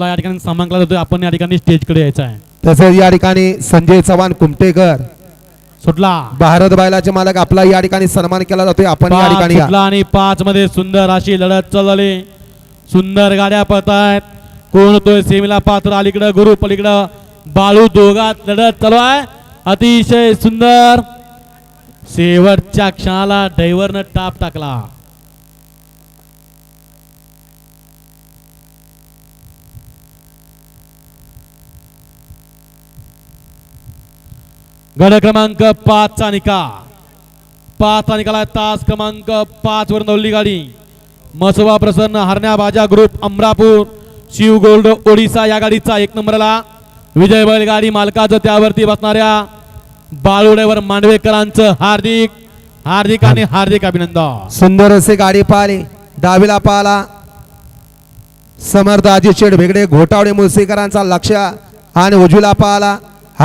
आपला या ठिकाणी समांकला जातोय. आपण या ठिकाणी स्टेजकडे यायचं आहे. तसेच या ठिकाणी संजय चव्हाण कुमटेकर. सुटला. भारत बायलाचे मालक आपला या ठिकाणी सन्मान केला जातोय. आपण या ठिकाणी या. सुटला आणि पाच मध्ये सुंदर अशी लढत चालली. सुंदर गाड्या पळत आहेत कोण तो सेमीला पात्र अलीकडं गुरु पलीकडं. बाळू दोघात लढत चालू आहे. अतिशय सुंदर. शेवटच्या क्षणाला ड्रायव्हरनं टाप टाकला. गड क्रमांक पाच चा निकाल. पाच चा निकाल तास क्रमांक पाच वर नवली गाडी. मसोबा प्रसन्न हरण्या बाजा ग्रुप अमरापूर शिव गोल्ड ओडिसा या गाडीचा एक नंबरला. विजय बैलगाडी मालकाचं त्यावरती बसणाऱ्या बाळुड्यावर मांडवेकरांचं हार्दिक हार्दिक आणि हार्दिक अभिनंदन. सुंदर असे गाडी पाहिली. डावीला पाहला. समर्थ अजित शेठ भेगडे घोटावडे मुळसेकरांचा लक्ष आणि उजवीला पाहला.